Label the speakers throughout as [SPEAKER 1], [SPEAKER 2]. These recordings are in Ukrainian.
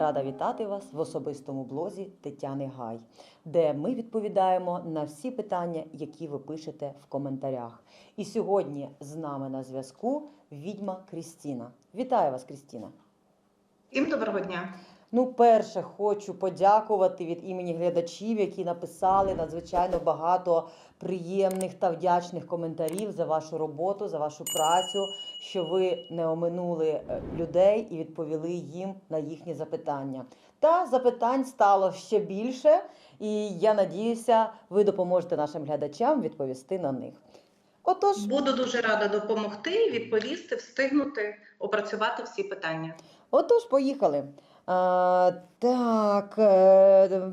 [SPEAKER 1] рада вітати вас в особистому блозі Тетяни Гай, де ми відповідаємо на всі питання, які ви пишете в коментарях. І сьогодні з нами на зв'язку відьма Крістіна. Вітаю вас, Крістіна!
[SPEAKER 2] Всім доброго дня.
[SPEAKER 1] Ну, перше, хочу подякувати від імені глядачів, які написали надзвичайно багато приємних та вдячних коментарів за вашу роботу, за вашу працю, що ви не оминули е, людей і відповіли їм на їхні запитання. Та запитань стало ще більше, і я надіюся, ви допоможете нашим глядачам відповісти на них. Отож,
[SPEAKER 2] Буду дуже рада допомогти, відповісти, встигнути опрацювати всі питання.
[SPEAKER 1] Отож, поїхали. А, так. е,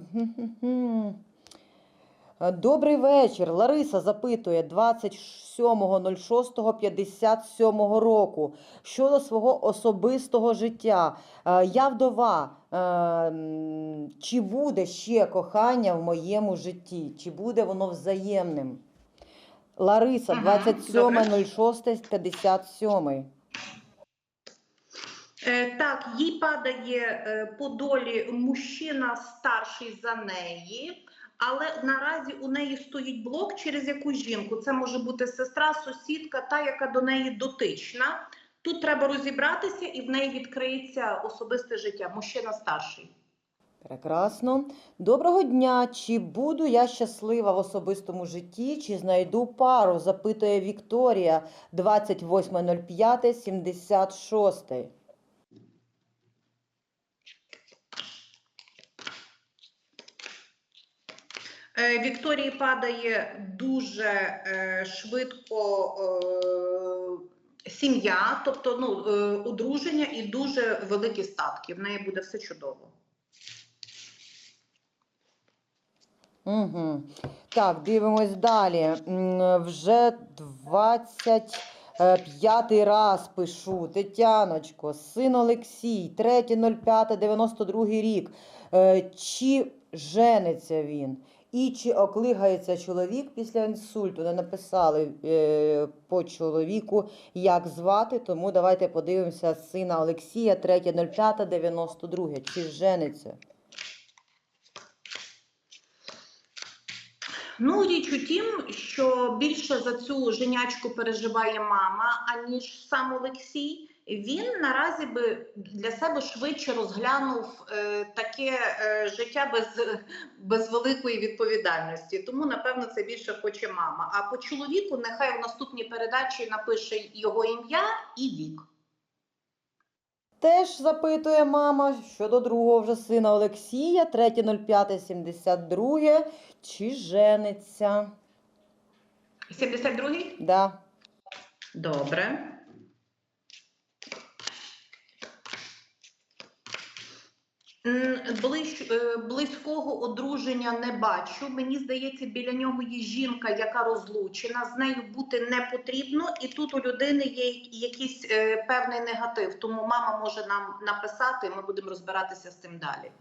[SPEAKER 1] Добрий вечір. Лариса запитує 27.06.57 року щодо свого особистого життя. Е, Я вдова. Е, Чи буде ще кохання в моєму житті? Чи буде воно взаємним? Лариса,
[SPEAKER 2] Ага,
[SPEAKER 1] 27.06.57.
[SPEAKER 2] Е, так, їй падає е, по долі мужчина старший за неї, але наразі у неї стоїть блок через якусь жінку. Це може бути сестра, сусідка, та, яка до неї дотична. Тут треба розібратися, і в неї відкриється особисте життя. Мужчина старший.
[SPEAKER 1] Прекрасно. Доброго дня. Чи буду я щаслива в особистому житті, чи знайду пару? запитує Вікторія 28.05.76.
[SPEAKER 2] Е, Вікторії падає дуже е, швидко е, сім'я, тобто ну, е, одруження і дуже великі статки. В неї буде все чудово.
[SPEAKER 1] Угу. Так, дивимось далі. Вже 25 раз пишу. Тетяночко, син Олексій, 3.05.92 рік. Е, Чи жениться він? І чи оклигається чоловік після інсульту? Не написали е, по чоловіку, як звати, тому давайте подивимося сина Олексія, 3.05.92. Чи жениться?
[SPEAKER 2] Ну, річ у тім, що більше за цю женячку переживає мама, аніж сам Олексій. Він наразі би для себе швидше розглянув е, таке е, життя без, без великої відповідальності. Тому, напевно, це більше хоче мама. А по чоловіку нехай в наступній передачі напише його ім'я і вік.
[SPEAKER 1] Теж запитує мама щодо другого вже сина Олексія, 3.05.72, чи жениться?
[SPEAKER 2] 72-й?
[SPEAKER 1] Да.
[SPEAKER 2] Добре. Ближ, е, близького одруження не бачу. Мені здається, біля нього є жінка, яка розлучена. З нею бути не потрібно, і тут у людини є якийсь е, певний негатив. Тому мама може нам написати, і ми будемо розбиратися з цим далі.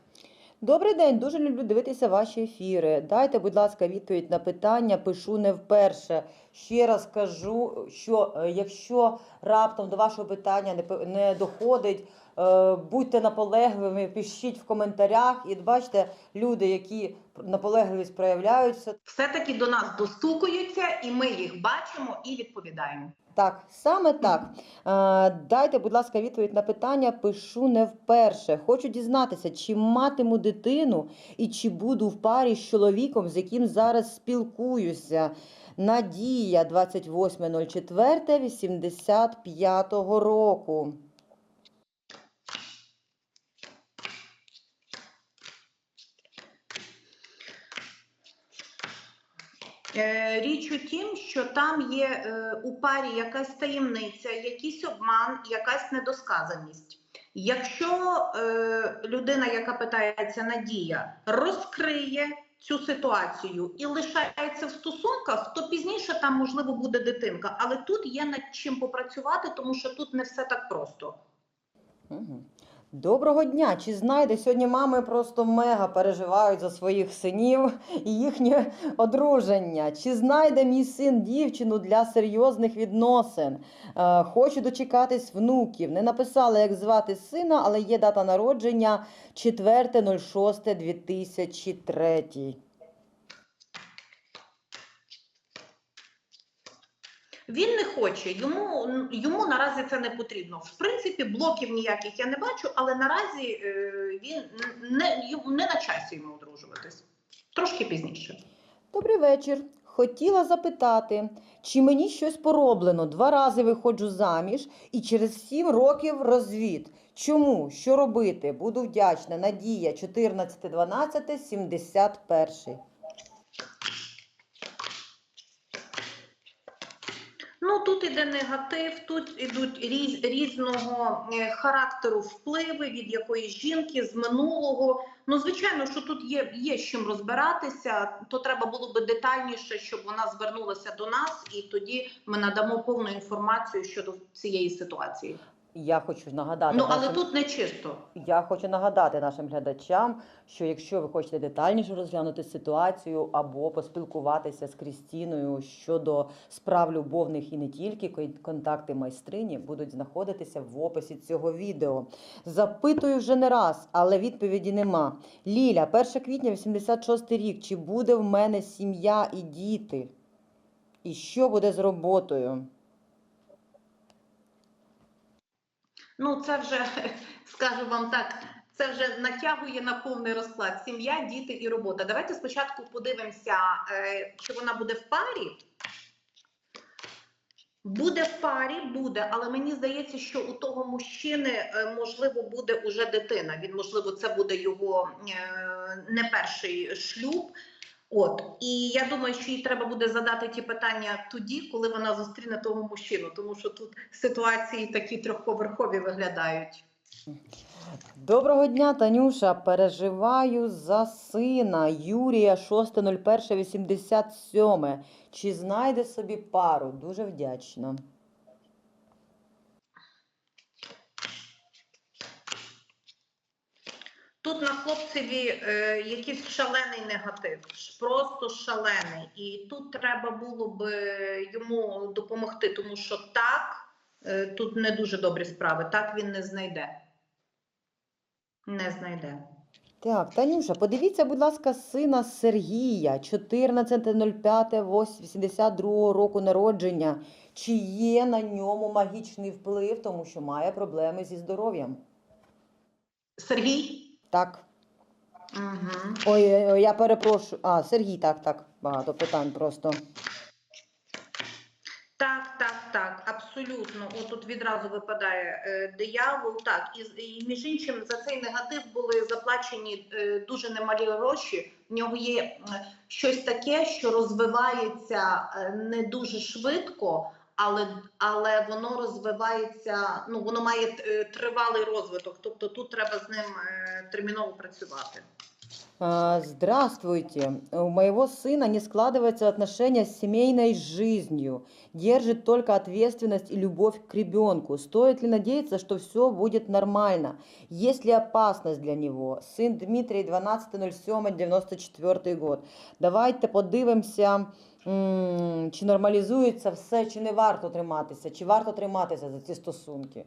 [SPEAKER 1] Добрий день, дуже люблю дивитися ваші ефіри. Дайте, будь ласка, відповідь на питання. Пишу не вперше. Ще раз кажу, що е, якщо раптом до вашого питання не, не доходить, е, будьте наполегливими, пишіть в коментарях. І бачите, люди, які наполегливість проявляються,
[SPEAKER 2] Все-таки до нас достукуються, і ми їх бачимо і відповідаємо.
[SPEAKER 1] Так, саме так. Е, Дайте, будь ласка, відповідь на питання. Пишу не вперше. Хочу дізнатися, чи матиму дитину і чи буду в парі з чоловіком, з яким зараз спілкуюся. Надія 28.04.85 року.
[SPEAKER 2] Річ у тім, що там є е, у парі якась таємниця, якийсь обман, якась недосказаність. Якщо е, людина, яка питається Надія, розкриє цю ситуацію і лишається в стосунках, то пізніше там можливо буде дитинка. Але тут є над чим попрацювати, тому що тут не все так просто.
[SPEAKER 1] Доброго дня! Чи знайде сьогодні мами просто мега переживають за своїх синів і їхнє одруження? Чи знайде мій син дівчину для серйозних відносин? Е, хочу дочекатись внуків. Не написала, як звати сина, але є дата народження 4.06.2003.
[SPEAKER 2] Він не хоче, йому, йому наразі це не потрібно. В принципі, блоків ніяких я не бачу, але наразі е, він не, не на часі йому одружуватись. Трошки пізніше.
[SPEAKER 1] Добрий вечір. Хотіла запитати, чи мені щось пороблено? Два рази виходжу заміж і через сім років розвід. Чому? Що робити? Буду вдячна. Надія 14.12.71.
[SPEAKER 2] Ну тут іде негатив, тут ідуть різ, різного е, характеру впливи від якоїсь жінки з минулого. Ну, звичайно, що тут є, є з чим розбиратися, то треба було би детальніше, щоб вона звернулася до нас, і тоді ми надамо повну інформацію щодо цієї ситуації.
[SPEAKER 1] Я хочу нагадати
[SPEAKER 2] Ну але
[SPEAKER 1] нашим...
[SPEAKER 2] тут не чисто.
[SPEAKER 1] Я хочу нагадати нашим глядачам, що якщо ви хочете детальніше розглянути ситуацію або поспілкуватися з Крістіною щодо справ любовних і не тільки, контакти майстрині будуть знаходитися в описі цього відео. Запитую вже не раз, але відповіді нема. Ліля, 1 квітня, 86 рік. Чи буде в мене сім'я і діти? І що буде з роботою?
[SPEAKER 2] Ну це вже скажу вам так. Це вже натягує на повний розклад сім'я, діти і робота. Давайте спочатку подивимося, е, чи вона буде в парі. Буде в парі, буде, але мені здається, що у того мужчини е, можливо буде уже дитина. Він, можливо, це буде його е, не перший шлюб. От і я думаю, що їй треба буде задати ті питання тоді, коли вона зустріне того мужчину, тому що тут ситуації такі трьохповерхові виглядають.
[SPEAKER 1] Доброго дня, Танюша. Переживаю за сина Юрія 6.01.87. Чи знайде собі пару? Дуже вдячна.
[SPEAKER 2] Тут на хлопцеві е, якийсь шалений негатив, просто шалений. І тут треба було б йому допомогти, тому що так, е, тут не дуже добрі справи. Так він не знайде. Не знайде.
[SPEAKER 1] Так, Танюша, подивіться, будь ласка, сина Сергія 14.05.82 року народження. Чи є на ньому магічний вплив, тому що має проблеми зі здоров'ям?
[SPEAKER 2] Сергій?
[SPEAKER 1] Так.
[SPEAKER 2] Угу.
[SPEAKER 1] Ой, ой, ой, я перепрошую. А, Сергій, так, так. Багато питань просто.
[SPEAKER 2] Так, так, так, абсолютно. От тут відразу випадає е, диявол. Так, і, і між іншим за цей негатив були заплачені е, дуже немалі гроші. В нього є е, щось таке, що розвивається е, не дуже швидко, але, але воно розвивається. Ну воно має е, тривалий розвиток. Тобто тут треба з ним е, терміново працювати.
[SPEAKER 1] А, Здравствуйте. У моего сына не складываются отношения с семейной жизнью. Держит только ответственность и любовь к ребенку. Стоит ли надеяться, что все будет нормально? Есть ли опасность для него? Сын Дмитрий, 12.07.94 год. Давайте подивимося, м, чи нормалізується все, чи не варто триматися, чи варто триматися за ці стосунки.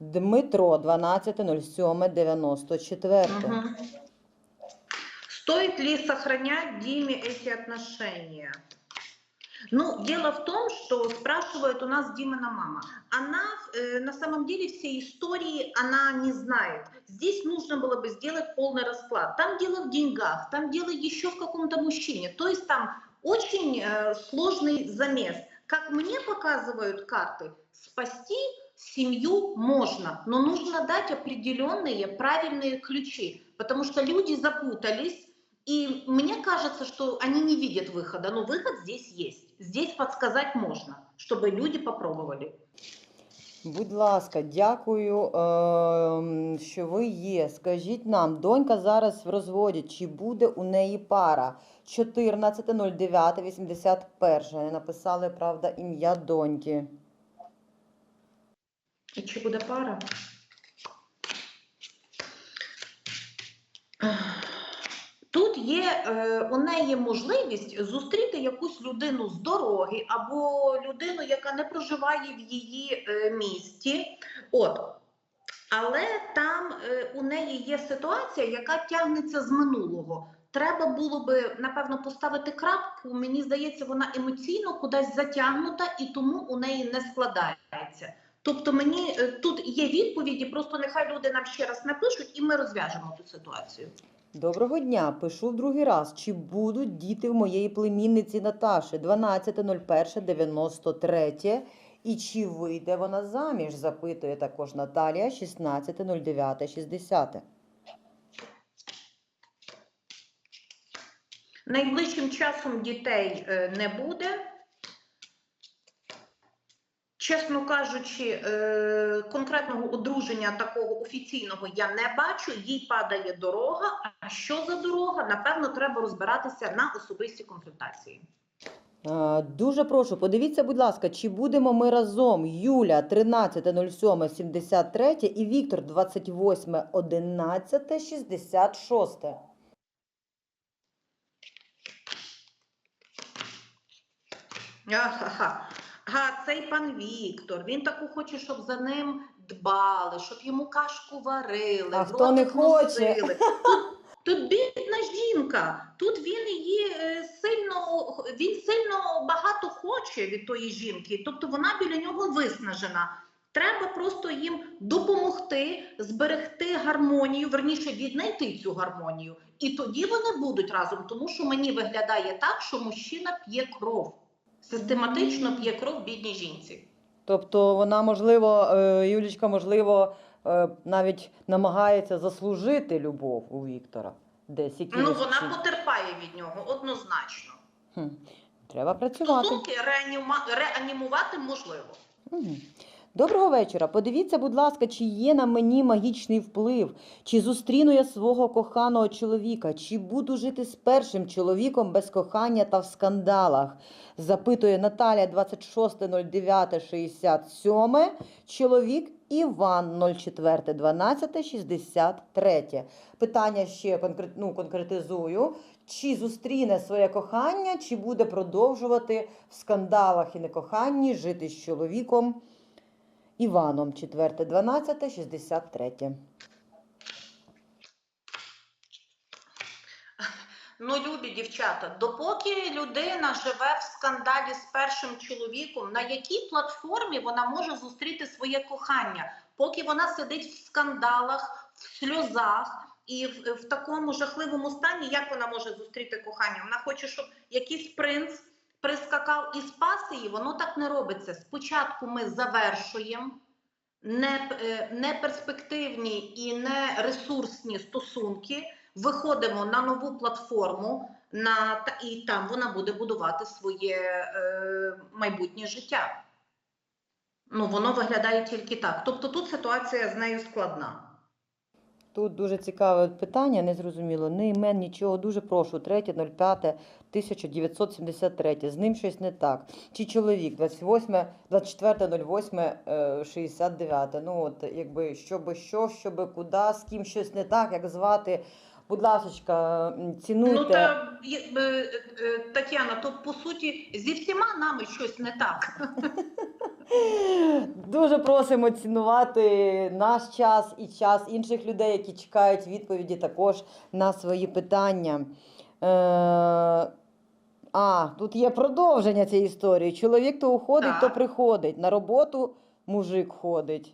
[SPEAKER 1] Дмитро, 12.07.94.
[SPEAKER 2] Мгм. Стоит ли сохранять Диме эти отношения? Ну, дело в том, что спрашивает у нас Димина мама. Она э, на самом деле всей истории она не знает. Здесь нужно было бы сделать полный расклад. Там дело в деньгах, там дело еще в каком-то мужчине. То есть там очень э, сложный замес. Как мне показывают карты, спасти семью можно, но нужно дать определенные правильные ключи, потому что люди запутались, и мне кажется, что они не видят выхода, но выход здесь есть. Здесь подсказать можно, чтобы люди попробовали.
[SPEAKER 1] Будь ласка, дякую, ем, що ви є. Скажіть нам, донька зараз в розводі, чи буде у неї пара? 14.09.81. Не написали, правда, ім'я доньки.
[SPEAKER 2] І чи буде пара? Тут є е, у неї можливість зустріти якусь людину з дороги або людину, яка не проживає в її е, місті. От. Але там е, у неї є ситуація, яка тягнеться з минулого. Треба було би напевно поставити крапку. Мені здається, вона емоційно кудись затягнута і тому у неї не складається. Тобто, мені е, тут є відповіді, просто нехай люди нам ще раз напишуть, і ми розв'яжемо цю ситуацію.
[SPEAKER 1] Доброго дня. Пишу другий раз. Чи будуть діти в моєї племінниці Наташі 12.01.93? І чи вийде вона заміж? Запитує також Наталія 16.09.60.
[SPEAKER 2] Найближчим часом дітей е, не буде. Чесно кажучи, е, конкретного одруження такого офіційного я не бачу. Їй падає дорога. А що за дорога? Напевно, треба розбиратися на особистій консультації.
[SPEAKER 1] Е, Дуже прошу, подивіться, будь ласка, чи будемо ми разом Юля 13.07.73 і Віктор 28.11.66.
[SPEAKER 2] Ахаха. Га, цей пан Віктор, він таку хоче, щоб за ним дбали, щоб йому кашку варили,
[SPEAKER 1] А хто не хоче?
[SPEAKER 2] носили. Тут, тут бідна жінка, тут він її е, сильно, він сильно багато хоче від тої жінки, тобто вона біля нього виснажена. Треба просто їм допомогти зберегти гармонію, верніше віднайти цю гармонію. І тоді вони будуть разом, тому що мені виглядає так, що мужчина п'є кров. Систематично п'є кров бідній жінці.
[SPEAKER 1] Тобто вона, можливо, е, Юлічка, можливо, е, навіть намагається заслужити любов у Віктора. Десь
[SPEAKER 2] Ну вона потерпає від нього однозначно.
[SPEAKER 1] Хм. Треба працювати.
[SPEAKER 2] Стосунки реаніма... реанімувати можливо.
[SPEAKER 1] Мгм. Доброго вечора. Подивіться, будь ласка, чи є на мені магічний вплив, чи зустріну я свого коханого чоловіка, чи буду жити з першим чоловіком без кохання та в скандалах. Запитує Наталія 26.09.67, чоловік Іван 04.12.63. Питання ще ну, конкретизую. Чи зустріне своє кохання, чи буде продовжувати в скандалах і некоханні жити з чоловіком Іваном 4.12.63.
[SPEAKER 2] Ну, любі дівчата, допоки людина живе в скандалі з першим чоловіком, на якій платформі вона може зустріти своє кохання? Поки вона сидить в скандалах, в сльозах і в, в такому жахливому стані, як вона може зустріти кохання? Вона хоче, щоб якийсь принц прискакав і спас її. Воно так не робиться. Спочатку ми завершуємо е, неперспективні і не ресурсні стосунки виходимо на нову платформу, на і там вона буде будувати своє е, майбутнє життя. Ну, воно виглядає тільки так. Тобто тут ситуація з нею складна.
[SPEAKER 1] Тут дуже цікаве питання. Не імен, нічого, дуже прошу. 3.05.1973. З ним щось не так. Чи чоловік 28, 24.08, 69. Ну, от, якби, щоби що, щоби куди, з ким щось не так, як звати. Будь ласочка, м, цінуйте.
[SPEAKER 2] Ну та е, е, Тетяна, то по суті зі всіма нами щось не так.
[SPEAKER 1] Дуже просимо цінувати наш час і час інших людей, які чекають відповіді також на свої питання. Е, а, тут є продовження цієї історії. Чоловік то уходить, то приходить. На роботу мужик ходить.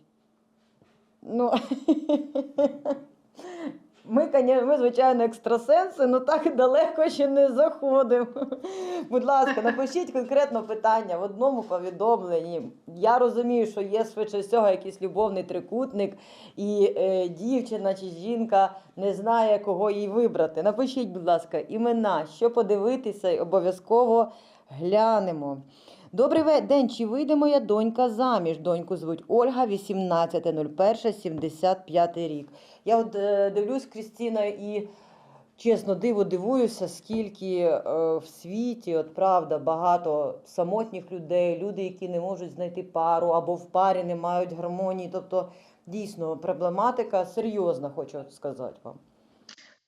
[SPEAKER 1] Ну, ми, ми, звичайно, екстрасенси, але так далеко ще не заходимо. Будь ласка, напишіть конкретно питання в одному повідомленні. Я розумію, що є швидше всього якийсь любовний трикутник, і е, дівчина чи жінка не знає, кого їй вибрати. Напишіть, будь ласка, імена, що подивитися, і обов'язково глянемо. Добрий день. Чи вийде моя донька заміж? Доньку звуть Ольга, 18.01.75 рік. Я от е, дивлюсь, Крістіна, і чесно, диво дивуюся, скільки е, в світі, от правда, багато самотніх людей, люди, які не можуть знайти пару або в парі не мають гармонії. Тобто, дійсно, проблематика серйозна, хочу сказати вам.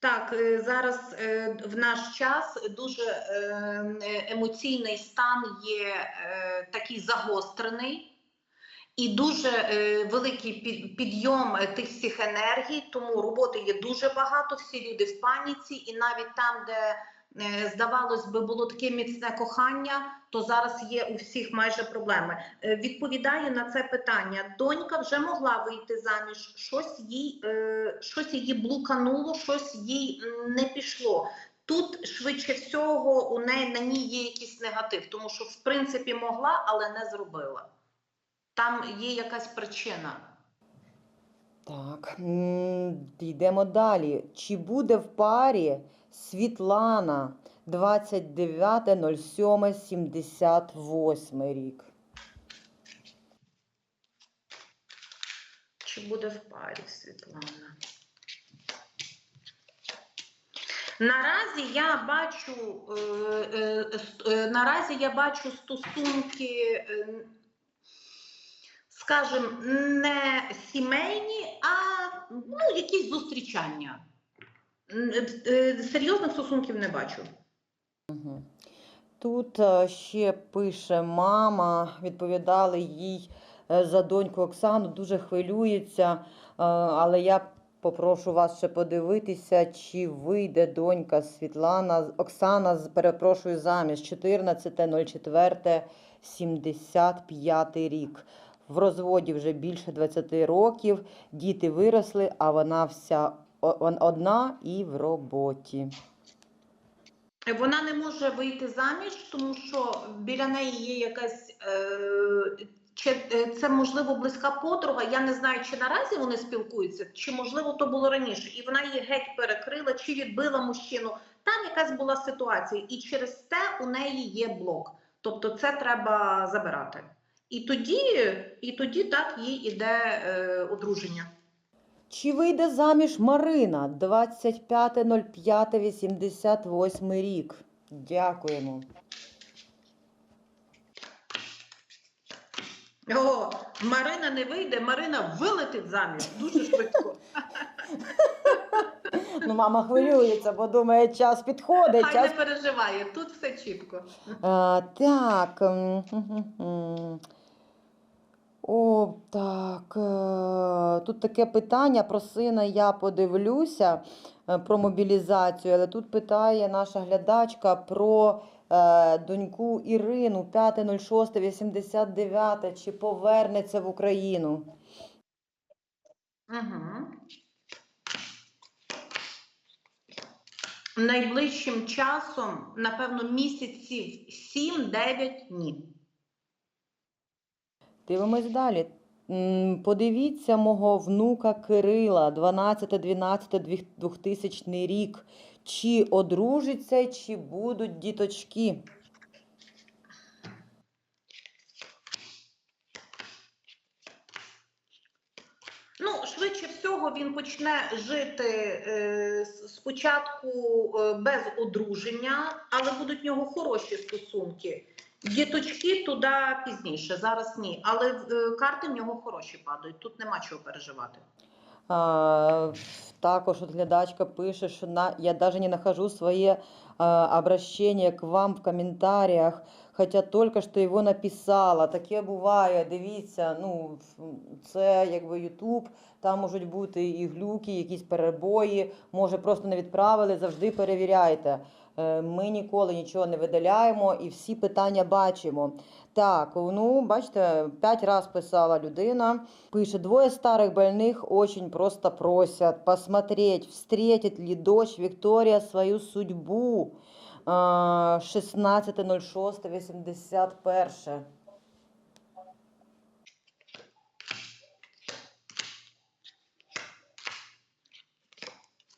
[SPEAKER 2] Так, е, зараз е, в наш час дуже е, емоційний стан є такий загострений. І дуже е, великий підйом тих всіх енергій, тому роботи є дуже багато. Всі люди в паніці, і навіть там, де здавалось би, було таке міцне кохання, то зараз є у всіх майже проблеми. Е, відповідаю на це питання. Донька вже могла вийти заміж, щось їй, е, щось її блукануло, щось їй не пішло. Тут швидше всього у неї на ній є якийсь негатив, тому що в принципі могла, але не зробила. Там є якась причина.
[SPEAKER 1] Так, йдемо далі. Чи буде в парі Світлана 29.07.78 рік?
[SPEAKER 2] Чи буде в парі Світлана? Наразі я бачу, е, е, е, наразі я бачу стосунки, скажімо, не сімейні, а ну, якісь зустрічання. Е, е, Серйозних стосунків не бачу.
[SPEAKER 1] Тут е, ще пише мама, відповідали їй за доньку Оксану, дуже хвилюється, але я попрошу вас ще подивитися, чи вийде донька Світлана, Оксана, перепрошую, заміж 14.04.75 рік. В розводі вже більше 20 років, діти виросли, а вона вся одна і в роботі.
[SPEAKER 2] Вона не може вийти заміж, тому що біля неї є якась. Е, е, це можливо близька подруга? Я не знаю, чи наразі вони спілкуються, чи можливо то було раніше, і вона її геть перекрила, чи відбила мужчину. Там якась була ситуація, і через те у неї є блок. Тобто, це треба забирати. І тоді, і тоді так їй іде е, одруження.
[SPEAKER 1] Чи вийде заміж Марина 25.05.88 рік? Дякуємо.
[SPEAKER 2] О, Марина не вийде, Марина вилетить заміж дуже швидко.
[SPEAKER 1] Ну, мама хвилюється, бо думає, час підходить.
[SPEAKER 2] Хай
[SPEAKER 1] Час...
[SPEAKER 2] не переживає, тут все чітко.
[SPEAKER 1] А, так. О, так. е, Тут таке питання про сина я подивлюся е, про мобілізацію, але тут питає наша глядачка про е, доньку Ірину 5.06.89, чи повернеться в Україну.
[SPEAKER 2] Угу. Найближчим часом, напевно, місяців 7-9 ні.
[SPEAKER 1] Дивимось далі. Подивіться мого внука Кирила, 12-12-2000 рік. Чи одружиться, чи будуть діточки?
[SPEAKER 2] Ну, швидше всього, він почне жити е, спочатку е, без одруження, але будуть в нього хороші стосунки. Діточки туди пізніше, зараз ні. Але е, карти в нього хороші падають. Тут нема чого переживати.
[SPEAKER 1] А, також от глядачка пише, що на, я даже не нахожу своє а, обращение к вам в коментарях, хоча тільки що його написала. Таке буває, дивіться, ну, це якби Ютуб, там можуть бути і глюки, якісь перебої, може просто не відправили, завжди перевіряйте. Е, Ми ніколи нічого не видаляємо і всі питання бачимо. Так, ну, бачите, п'ять раз писала людина. Пише, двоє старих больних очень просто просять посмотреть, встретит ли дочь Вікторія свою судьбу. А, 16.06.81.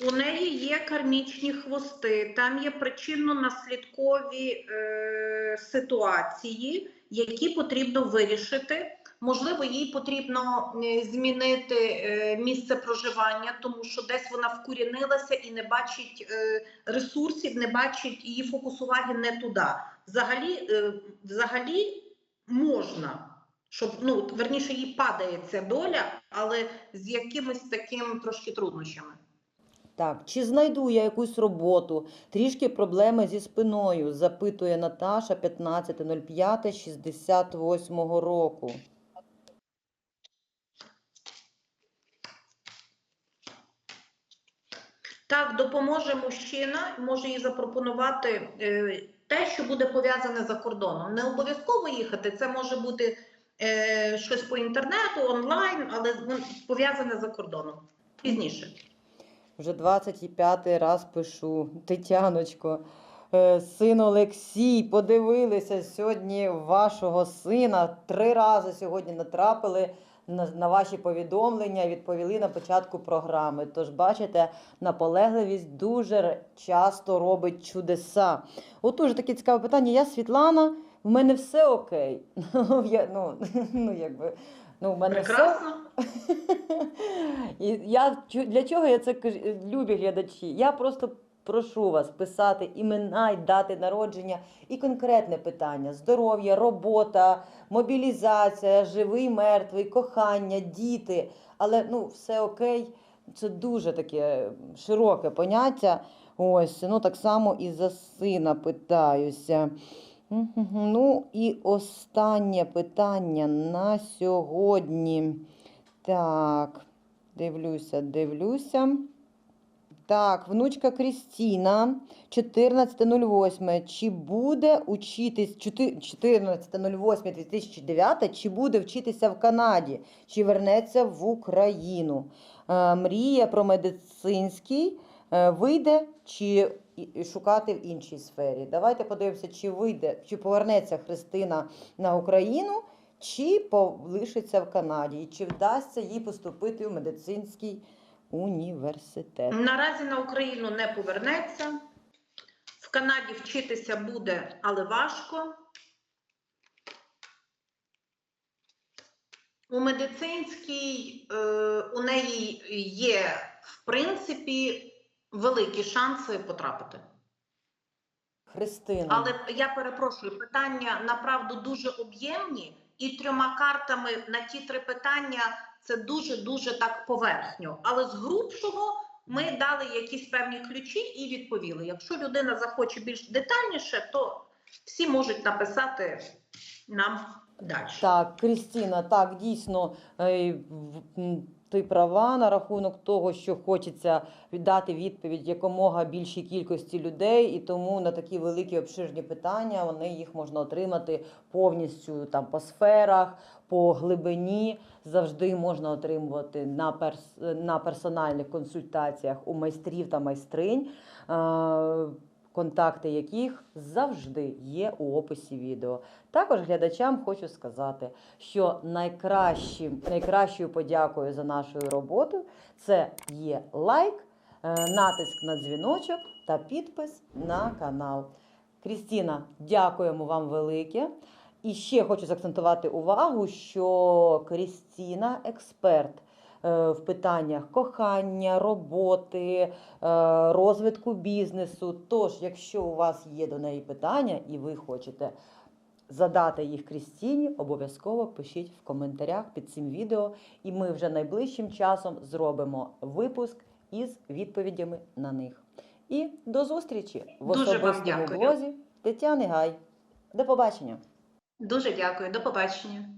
[SPEAKER 2] У неї є кармічні хвости, там є причинно-наслідкові е, ситуації, які потрібно вирішити. Можливо, їй потрібно е, змінити е, місце проживання, тому що десь вона вкорінилася і не бачить е, ресурсів, не бачить її фокус уваги не туди. Взагалі, взагалі можна, щоб ну верніше їй падає ця доля, але з якимось таким трошки труднощами.
[SPEAKER 1] Так, чи знайду я якусь роботу? Трішки проблеми зі спиною, запитує Наташа 15.05.68 року.
[SPEAKER 2] Так, допоможе мужчина, може їй запропонувати е, те, що буде пов'язане за кордоном. Не обов'язково їхати, це може бути е, щось по інтернету, онлайн, але ну, пов'язане за кордоном. Пізніше.
[SPEAKER 1] Вже 25 раз пишу. Тетяночко, е, син Олексій, подивилися сьогодні вашого сина. Три рази сьогодні натрапили на, ваші повідомлення, відповіли на початку програми. Тож, бачите, наполегливість дуже часто робить чудеса. Отож, таке цікаве питання. Я Світлана, в мене все окей. Ну, я, ну, ну, якби, ну, в мене все і я для чого я це кажу, любі глядачі? Я просто прошу вас писати імена й дати народження і конкретне питання: здоров'я, робота, мобілізація, живий, мертвий, кохання, діти. Але ну все окей, це дуже таке широке поняття. Ось, ну так само і за сина питаюся. Ну і останнє питання на сьогодні. Так, дивлюся, дивлюся. Так, внучка Крістіна, 14.08. Чи буде учитись 14.08.2009, чи буде вчитися в Канаді, чи вернеться в Україну? Е, Мріє про медицинський, вийде чи шукати в іншій сфері. Давайте подивимося, чи вийде, чи повернеться Христина на Україну, чи полишиться в Канаді, і чи вдасться їй поступити в медицинський університет.
[SPEAKER 2] Наразі на Україну не повернеться. В Канаді вчитися буде, але важко. У медицинській е, у неї є, в принципі, великі шанси потрапити.
[SPEAKER 1] Христина.
[SPEAKER 2] Але я перепрошую, питання направду дуже об'ємні, і трьома картами на ті три питання це дуже дуже так поверхньо. Але з грубшого ми дали якісь певні ключі і відповіли. Якщо людина захоче більш детальніше, то всі можуть написати нам далі.
[SPEAKER 1] Так, Крістіна, так, дійсно, е, ти права на рахунок того, що хочеться віддати відповідь якомога більшій кількості людей, і тому на такі великі обширні питання вони їх можна отримати повністю там по сферах, по глибині. Завжди можна отримувати на, перс, на персональних консультаціях у майстрів та майстринь. Контакти яких завжди є у описі відео. Також глядачам хочу сказати, що найкращим, найкращою подякою за нашу роботу це є лайк, е, натиск на дзвіночок та підпис на канал. Крістіна, дякуємо вам велике. І ще хочу заакцентувати увагу, що Крістіна експерт в питаннях кохання, роботи, е, розвитку бізнесу. Тож, якщо у вас є до неї питання і ви хочете задати їх Крістіні, обов'язково пишіть в коментарях під цим відео, і ми вже найближчим часом зробимо випуск із відповідями на них. І до зустрічі в
[SPEAKER 2] Дуже
[SPEAKER 1] особистому блозі Тетяни Гай. До побачення!
[SPEAKER 2] Дуже дякую, до побачення.